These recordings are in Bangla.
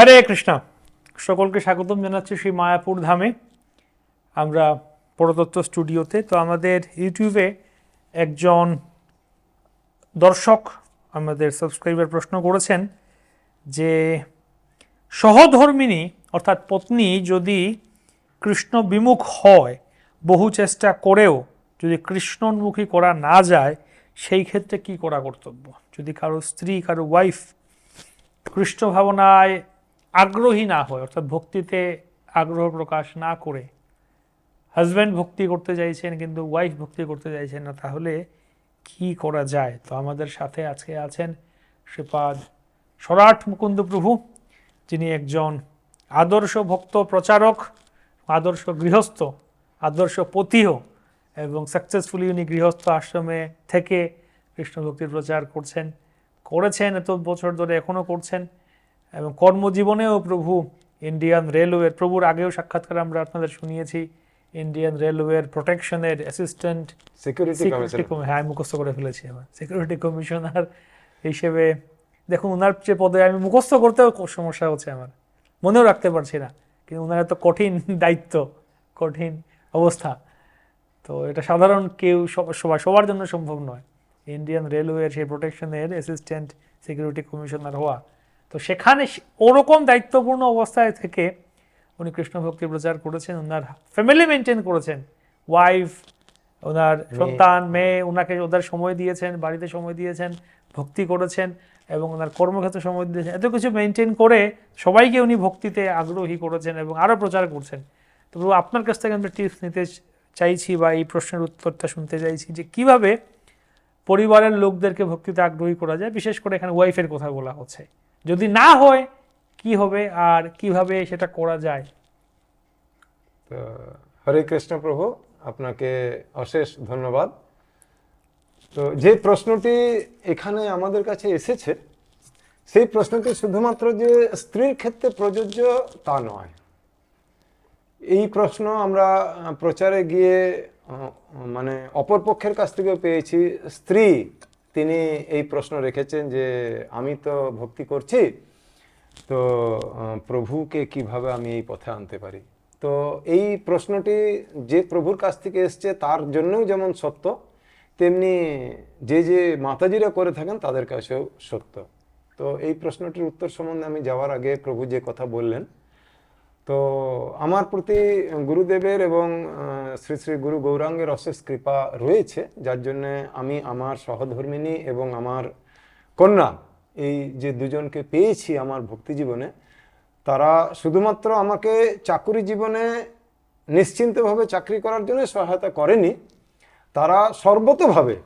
হরে কৃষ্ণ। সকলকে স্বাগতম জানাচ্ছি শ্রী মায়াপুর ধামে। আমরা পরতত্ত্ব স্টুডিওতে। তো আমাদের ইউটিউবে একজন দর্শক আমাদের সাবস্ক্রাইবার প্রশ্ন করেছেন যে, সহধর্মিনী অর্থাৎ পত্নী যদি কৃষ্ণ বিমুখ হয়, বহু চেষ্টা করেও যদি কৃষ্ণোন্মুখী করা না যায়, সেই ক্ষেত্রে কি করা কর্তব্য? যদি কারও স্ত্রী, কারও ওয়াইফ কৃষ্ণ ভাবনায় আগ্রহী না হয়, অর্থাৎ ভক্তিতে আগ্রহ প্রকাশ না করে হাজব্যান্ড ভক্তি করতে চাইছেন কিন্তু ওয়াইফ ভক্তি করতে চাইছেন না, তাহলে কি করা যায়? তো আমাদের সাথে আজকে আছেন শ্রীপাদ সরাট মুকুন্দ প্রভু, যিনি একজন আদর্শ ভক্ত প্রচারক, আদর্শ গৃহস্থ, আদর্শ পতিও এবং সাকসেসফুলি উনি গৃহস্থ আশ্রমে থেকে কৃষ্ণ ভক্তির প্রচার করছেন, করেছেন এত বছর ধরে এখনও করছেন। এবং কর্মজীবনেও প্রভু ইন্ডিয়ান রেলওয়ের প্রভুর আগেও সাক্ষাৎকার আমরা আপনাদের শুনিয়েছি ইন্ডিয়ান রেলওয়ের প্রোটেকশনের অ্যাসিস্ট্যান্ট সিকিউরিটি হ্যাঁ মুখস্থ করে ফেলেছি আমার সিকিউরিটি কমিশনার হিসেবে দেখুন ওনার যে পদে আমি মুখস্থ করতেও সমস্যা হচ্ছে আমার। মনেও রাখতে পারছি না কিন্তু ওনার এত কঠিন দায়িত্ব কঠিন অবস্থা। তো এটা সাধারণ কেউ সব- সবার সবার জন্য সম্ভব নয়। ইন্ডিয়ান রেলওয়ের সেই প্রোটেকশনের অ্যাসিস্ট্যান্ট সিকিউরিটি কমিশনার হওয়া। তো সেখানে ওরকম দায়িত্বপূর্ণ অবস্থায় থেকে উনি কৃষ্ণ ভক্তি প্রচার করেছেন ওনার ফ্যামিলি মেনটেন করেছেন। ওয়াইফ ওনার সন্তান মেয়ে ওনাকে ওদের সময় দিয়েছেন বাড়িতে সময় দিয়েছেন ভক্তি করেছেন এবং ওনার কর্মক্ষেত্রে সময় দিয়েছেন এত কিছু মেনটেন করে সবাইকে উনি ভক্তিতে আগ্রহী করেছেন এবং আরও প্রচার করছেন। তো আপনার কাছ থেকে আমরা টিপস নিতে চাইছি বা এই প্রশ্নের উত্তরটা শুনতে চাইছি যে কীভাবে পরিবারের লোকদেরকে ভক্তিতে আগ্রহী করা যায় বিশেষ করে এখানে ওয়াইফের কথা বলা হচ্ছে। যদি না হয়, কি হবে আর কীভাবে সেটা করা যায়? হরে কৃষ্ণ প্রভু, আপনাকে অশেষ ধন্যবাদ। তো যে প্রশ্নটি এখানে আমাদের কাছে এসেছে, সেই প্রশ্নটি শুধুমাত্র যে স্ত্রীর ক্ষেত্রে প্রযোজ্য তা নয়। এই প্রশ্ন আমরা প্রচারে গিয়ে মানে অপর পক্ষের কাছ থেকে পেয়েছি, স্ত্রী তিনি এই প্রশ্ন রেখেছেন যে, আমি তো ভক্তি করছি, তো প্রভুকে কীভাবে আমি এই পথে আনতে পারি? তো এই প্রশ্নটি যে প্রভুর কাছ থেকে এসছে, তার জন্যও যেমন সত্য, তেমনি যে যে মাতাজিরা করে থাকেন, তাদের কাছেও সত্য। তো এই প্রশ্নটির উত্তর সম্বন্ধে আমি যাওয়ার আগে প্রভু যে কথা বললেন তো আমার প্রতি গুরুদেবের এবং শ্রী শ্রী গুরু গৌরাঙ্গের অশেষ কৃপা রয়েছে, যার জন্য আমি আমার সহধর্মিনী এবং আমার কন্যা, এই যে দুজনকে পেয়েছি আমার ভক্তি জীবনে, তারা শুধুমাত্র আমাকে চাকুরি জীবনে নিশ্চিন্তভাবে চাকরি করার জন্য সহায়তা করেনি, তারা সর্বতভাবে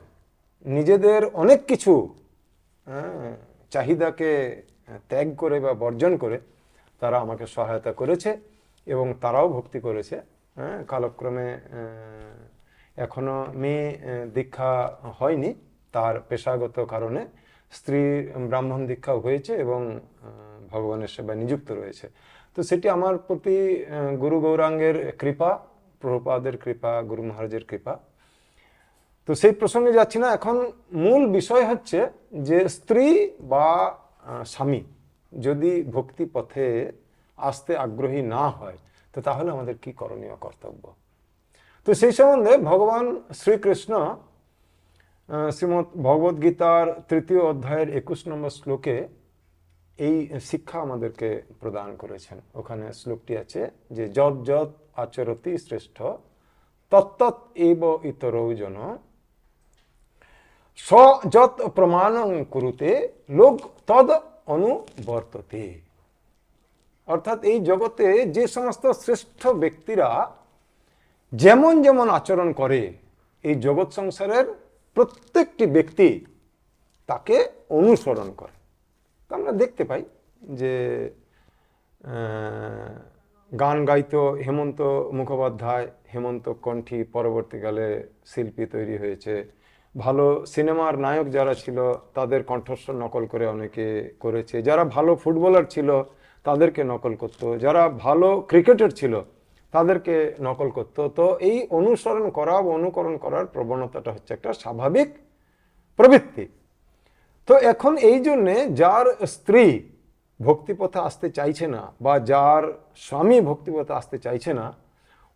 নিজেদের অনেক কিছু চাহিদাকে ত্যাগ করে বা বর্জন করে তারা আমাকে সহায়তা করেছে এবং তারাও ভক্তি করেছে হ্যাঁ কালক্রমে আহ, এখনও মেয়ে দীক্ষা হয়নি তার পেশাগত কারণে। স্ত্রী ব্রাহ্মণ দীক্ষা হয়েছে এবং ভগবানের সেবায় নিযুক্ত রয়েছে। তো সেটি আমার প্রতি গুরু গৌরাঙ্গের কৃপা প্রভুপাদের কৃপা গুরু মহারাজের কৃপা। তো সেই প্রসঙ্গে যাচ্ছি না। এখন মূল বিষয় হচ্ছে যে স্ত্রী বা স্বামী যদি ভক্তি পথে আসতে আগ্রহী না হয়, তো তাহলে আমাদের কি করণীয় কর্তব্য? তো সেই সম্বন্ধে ভগবান শ্রীকৃষ্ণ শ্রীমৎ ভগবদ গীতার তৃতীয় অধ্যায়ের একুশ নম্বর শ্লোকে এই শিক্ষা আমাদেরকে প্রদান করেছেন। ওখানে শ্লোকটি আছে যে যত যত আচরতি শ্রেষ্ঠ, তত্তৎ এব ইতরৌ জন। স যত প্রমাণং কুরুতে, লোক তদ অনুবর্ততে। অর্থাৎ এই জগতে যে সমস্ত শ্রেষ্ঠ ব্যক্তিরা যেমন যেমন আচরণ করে, এই জগৎ সংসারের প্রত্যেকটি ব্যক্তি তাকে অনুসরণ করে। তো আমরা দেখতে পাই যে গান গাইত হেমন্ত মুখোপাধ্যায়, হেমন্ত কণ্ঠী পরবর্তীকালে শিল্পী তৈরি হয়েছে। ভালো সিনেমার নায়ক যারা ছিল, তাদের কণ্ঠস্বর নকল করে অনেকে করেছে। যারা ভালো ফুটবলার ছিল, তাদেরকে নকল করতো। যারা ভালো ক্রিকেটার ছিল, তাদেরকে নকল করতো। তো এই অনুসরণ করা বা অনুকরণ করার প্রবণতাটা হচ্ছে একটা স্বাভাবিক প্রবৃত্তি। তো এখন এই জন্যে যার স্ত্রী ভক্তিপথে আসতে চাইছে না বা যার স্বামী ভক্তিপথে আসতে চাইছে না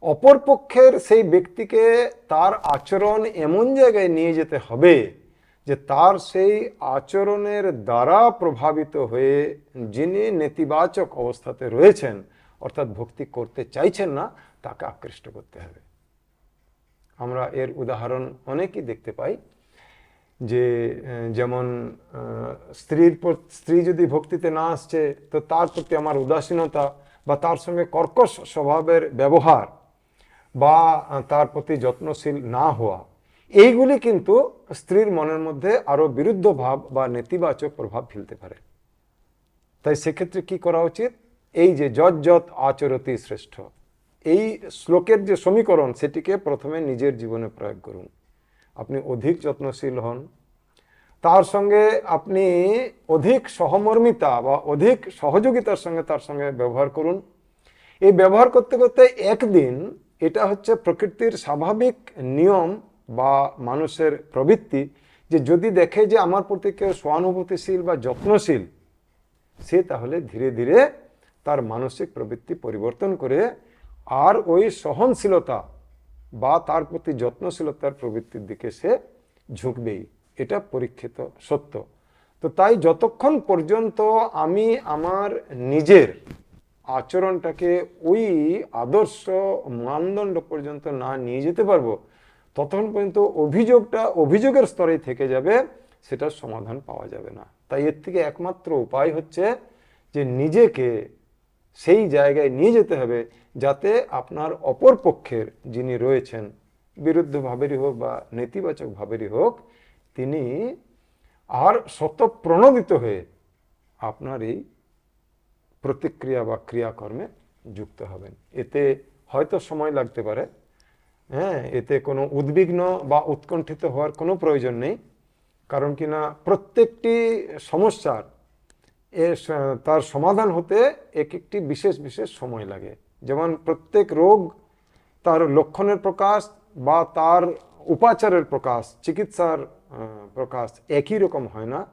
অপরপক্ষের সেই ব্যক্তিকে তার আচরণ এমন জায়গায় নিয়ে যেতে হবে যে তার সেই আচরণের দ্বারা প্রভাবিত হয়ে যিনি নেতিবাচক অবস্থাতে রয়েছেন, অর্থাৎ ভক্তি করতে চাইছেন না, তাকে আকৃষ্ট করতে হবে। আমরা এর উদাহরণ অনেকই দেখতে পাই যে যেমন স্ত্রীর স্ত্রী যদি ভক্তিতে না আসছে, তো তার প্রতি আমার উদাসীনতা বা তার সঙ্গে কর্কশ স্বভাবের ব্যবহার বা তার প্রতি যত্নশীল না হওয়া, এইগুলি কিন্তু স্ত্রীর মনের মধ্যে আরও বিরুদ্ধ ভাব বা নেতিবাচক প্রভাব ফেলতে পারে। তাই সেক্ষেত্রে কি করা উচিত? এই যে যত আচরতি শ্রেষ্ঠ। এই শ্লোকের যে সমীকরণ, সেটিকে প্রথমে নিজের জীবনে প্রয়োগ করুন। আপনি অধিক যত্নশীল হন। তার সঙ্গে আপনি অধিক সহমর্মিতা বা অধিক সহযোগিতার সঙ্গে তার সঙ্গে ব্যবহার করুন। এই ব্যবহার করতে করতে একদিন এটা হচ্ছে প্রকৃতির স্বাভাবিক নিয়ম বা মানুষের প্রবৃত্তি যে যদি দেখে যে আমার প্রতি কেউ সহানুভূতিশীল বা যত্নশীল, সে তাহলে ধীরে ধীরে তার মানসিক প্রবৃত্তি পরিবর্তন করে আর ওই সহনশীলতা বা তার প্রতি যত্নশীলতার প্রবৃত্তির দিকে সে ঝুঁকবেই। এটা পরীক্ষিত সত্য। তো তাই যতক্ষণ পর্যন্ত আমি আমার নিজের আচরণটাকে ওই আদর্শ মানদণ্ড পর্যন্ত না নিয়ে যেতে পারব, ততক্ষণ পর্যন্ত অভিযোগটা অভিযোগের স্তরেই থেকে যাবে, সেটার সমাধান পাওয়া যাবে না। তাই এর থেকে একমাত্র উপায় হচ্ছে যে নিজেকে সেই জায়গায় নিয়ে যেতে হবে, যাতে আপনার অপর পক্ষের যিনি রয়েছেন বিরুদ্ধ ভাবেরই হোক বা নেতিবাচক ভাবেরই হোক, তিনি আর শতপ্রণোদিত হয়ে আপনার এই প্রতিক্রিয়া বা ক্রিয়াকর্মে যুক্ত হবেন। এতে হয়তো সময় লাগতে পারে। হ্যাঁ এতে কোনো উদ্বিগ্ন বা উৎকণ্ঠিত হওয়ার কোনো প্রয়োজন নেই। কারণ কিনা প্রত্যেকটি সমস্যার এ তার সমাধান হতে এক একটি বিশেষ বিশেষ সময় লাগে। যেমন প্রত্যেক রোগ তার লক্ষণের প্রকাশ বা তার উপাচারের প্রকাশ, চিকিৎসার প্রকাশ একই রকম হয় না।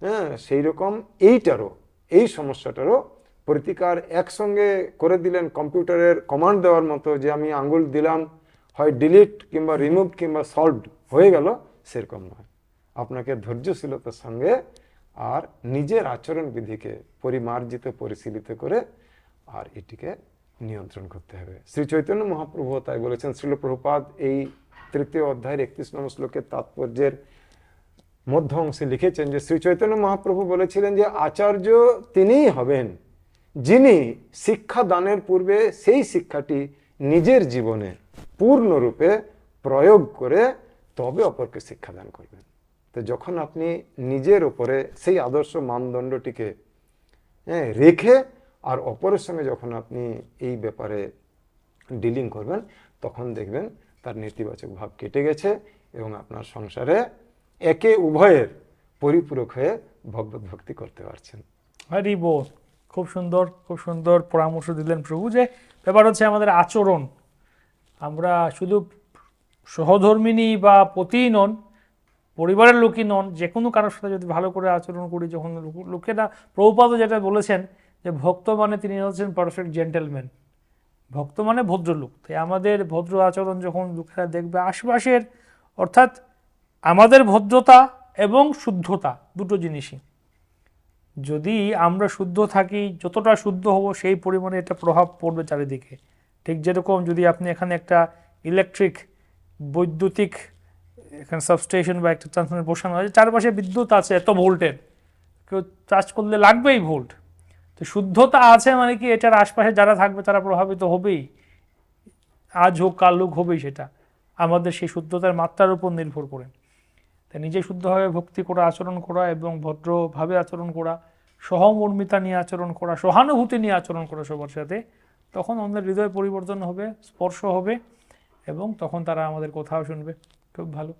হ্যাঁ সেই রকম এইটারও, এই সমস্যাটারও প্রতিকার একসঙ্গে করে দিলেন কম্পিউটারের কমান্ড দেওয়ার মতো যে আমি আঙ্গুল দিলাম, হয় ডিলিট কিংবা রিমুভ কিংবা সলভড হয়ে গেল, সেরকম নয়। আপনাকে ধৈর্যশীলতার সঙ্গে আর নিজের আচরণ বিধিকে পরিমার্জিত, পরিশীলিত করে আর এটিকে নিয়ন্ত্রণ করতে হবে। শ্রী চৈতন্য মহাপ্রভু তাই বলেছেন শ্রীলপ্রভুপাদ এই তৃতীয় অধ্যায়ের একত্রিশ নম্বর শ্লোকের তাৎপর্যের মধ্য অংশে লিখেছেন যে শ্রী চৈতন্য মহাপ্রভু বলেছিলেন যে আচার্য তিনিই হবেন। যিনি শিক্ষা দানের পূর্বে সেই শিক্ষাটি নিজের জীবনে পূর্ণরূপে প্রয়োগ করে তবে অপরকে শিক্ষাদান করবেন। তো যখন আপনি নিজের ওপরে সেই আদর্শ মানদণ্ডটিকে হ্যাঁ রেখে আর অপরের সঙ্গে যখন আপনি এই ব্যাপারে ডিলিং করবেন, তখন দেখবেন তার নেতিবাচক ভাব কেটে গেছে এবং আপনার সংসারে একে উভয়ের পরিপূরক হয়ে ভগবত ভক্তি করতে পারছেন। হরি বল। খুব সুন্দর খুব সুন্দর পরামর্শ দিলেন প্রভু যে ব্যাপার হচ্ছে আমাদের আচরণ। আমরা শুধু সহধর্মিনী বা পতি নন, পরিবারের লোকই নন যে কোনো কারোর সাথে যদি ভালো করে আচরণ করি, যখন লোক- লোকেরা প্রভুপাদ যেটা বলেছেন যে ভক্ত মানে তিনি হচ্ছেন পারফেক্ট জেন্টেলম্যান ভক্ত মানে ভদ্রলোক। তাই আমাদের ভদ্র আচরণ যখন লোকেরা দেখবে, আশপাশের অর্থাৎ আমাদের ভদ্রতা এবং শুদ্ধতা দুটো জিনিসই। যদি আমরা শুদ্ধ থাকি, যতটা শুদ্ধ হব সেই পরিমাণে এটা প্রভাব পড়বে চারিদিকে। ঠিক যেরকম যদি আপনি এখানে একটা ইলেকট্রিক বৈদ্যুতিক, এখানে সাবস্টেশন বা একটা ট্রান্সফর্মার বসানো আছে চারপাশে বিদ্যুৎ আছে, এত ভোল্টের। কেউ চার্জ করলে লাগবেই ভোল্ট। তো শুদ্ধতা আছে মানে কি, এটার আশপাশে যারা থাকবে তারা প্রভাবিত হবেই। আজ হোক, কাল হোক, হবেই সেটা। আমাদের সেই শুদ্ধতার মাত্রার উপর নির্ভর করে। তাই নিজে শুদ্ধভাবে ভক্তি করা আচরণ করা এবং ভদ্রভাবে আচরণ করা সহমর্মিতা নিয়ে আচরণ করা সহানুভূতি নিয়ে আচরণ করা সবার সাথে তখন আমাদের হৃদয় পরিবর্তন হবে স্পর্শ হবে এবং তখন তারা আমাদের কথাও শুনবে। খুব ভালো।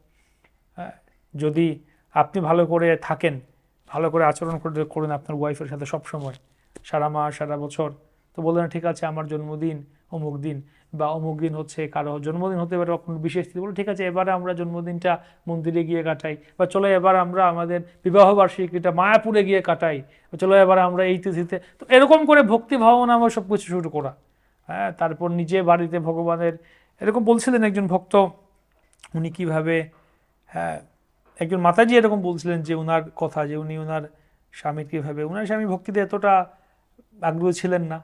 হ্যাঁ, যদি আপনি ভালো করে থাকেন ভালো করে আচরণ করে করেন আপনার ওয়াইফের সাথে সব সময় সারা মাস সারা বছর তো বললেন ঠিক আছে, আমার জন্মদিন অমুক দিন বা অমুক দিন হচ্ছে কারও জন্মদিন হতে পারে কোনো বিশেষ দিন। বলে ঠিক আছে, এবারে আমরা জন্মদিনটা মন্দিরে গিয়ে কাটাই বা চলো এবার আমরা আমাদের বিবাহ বার্ষিকীটা মায়াপুরে গিয়ে কাটাই চলো এবার আমরা এই তিথিতে। তো এরকম করে ভক্তি ভাবনা আমার সব কিছু শুরু করা। হ্যাঁ তারপর নিজে বাড়িতে ভগবানের, এরকম বলছিলেন একজন ভক্ত, উনি কীভাবে হ্যাঁ একজন মাতাজি এরকম বলছিলেন যে উনার কথা যে উনি ওনার স্বামীর কীভাবে, উনার স্বামী ভক্তিতে এতটা আগ্রহ ছিলেন না।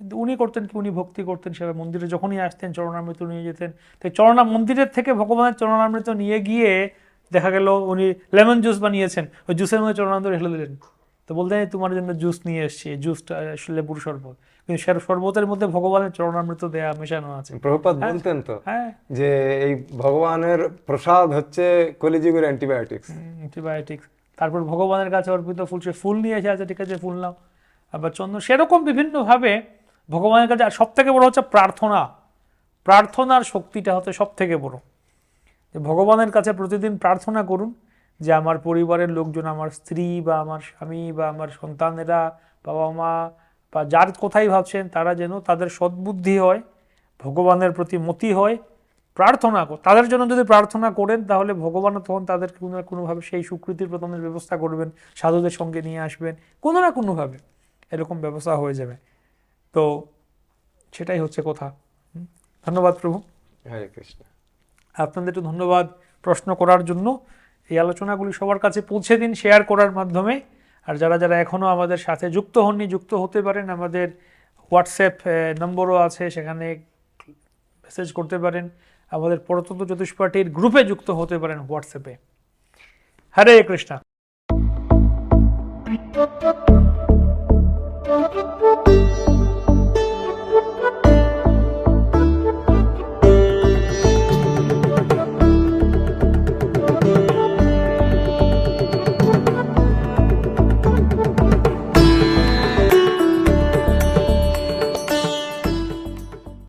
কিন্তু উনি করতেন কি? উনি ভক্তি করতেন সেভাবে। মন্দিরে যখনই আসতেন চরণামৃত নিয়ে যেতেন। তাই চরণা মন্দিরের থেকে ভগবানের চরণামৃত নিয়ে গিয়ে দেখা গেল উনি লেমন জুস বানিয়েছেন। ওই জুসের মধ্যে চরণামৃত ঢেলে দিলেন। তো বলতেন "এই তোমার জন্য জুস নিয়ে এসেছি। জুসটা আসলে লেবুর শরবত। কিন্তু শরবতের মধ্যে ভগবানের চরণামৃত দেয়া মেশানো আছে। প্রভুপাদ বলতেন তো হ্যাঁ। যে এই ভগবানের প্রসাদ হচ্ছে কলিযুগের অ্যান্টিবায়োটিক্স। অ্যান্টিবায়োটিক্স। তারপর ভগবানের কাছে অর্পিত ফুল সে ফুল নিয়ে এসে আছে ঠিক আছে ফুল নাও। আবার চন্দন সেরকম বিভিন্নভাবে ভগবানের কাছে আর সব থেকে বড় হচ্ছে প্রার্থনা। প্রার্থনার শক্তিটা হচ্ছে সব থেকে বড়। যে ভগবানের কাছে প্রতিদিন প্রার্থনা করুন যে আমার পরিবারের লোকজন, আমার স্ত্রী বা আমার স্বামী বা আমার সন্তানেরা, বাবা মা বা যার কোথায় ভাবছেন, তারা যেন তাদের সদ্বুদ্ধি হয়, ভগবানের প্রতি মতি হয়, প্রার্থনা তাদের জন্য যদি প্রার্থনা করেন, তাহলে ভগবানও তখন তাদের কোনো না কোনোভাবে সেই স্বীকৃতির প্রথমের ব্যবস্থা করবেন, সাধুদের সঙ্গে নিয়ে আসবেন, কোনো না কোনোভাবে এরকম ব্যবস্থা হয়ে যাবে। তো সেটাই হচ্ছে কথা। ধন্যবাদ প্রভু। হরে কৃষ্ণ। আপনাদের একটু ধন্যবাদ প্রশ্ন করার জন্য। এই আলোচনাগুলি সবার কাছে পৌঁছে দিন শেয়ার করার মাধ্যমে। আর যারা যারা এখনও আমাদের সাথে যুক্ত হননি যুক্ত হতে পারেন আমাদের হোয়াটসঅ্যাপ নম্বরও আছে সেখানে মেসেজ করতে পারেন। আমাদের পরতন্ত্র জ্যোতিষ পার্টির গ্রুপে যুক্ত হতে পারেন হোয়াটসঅ্যাপে হরে কৃষ্ণা।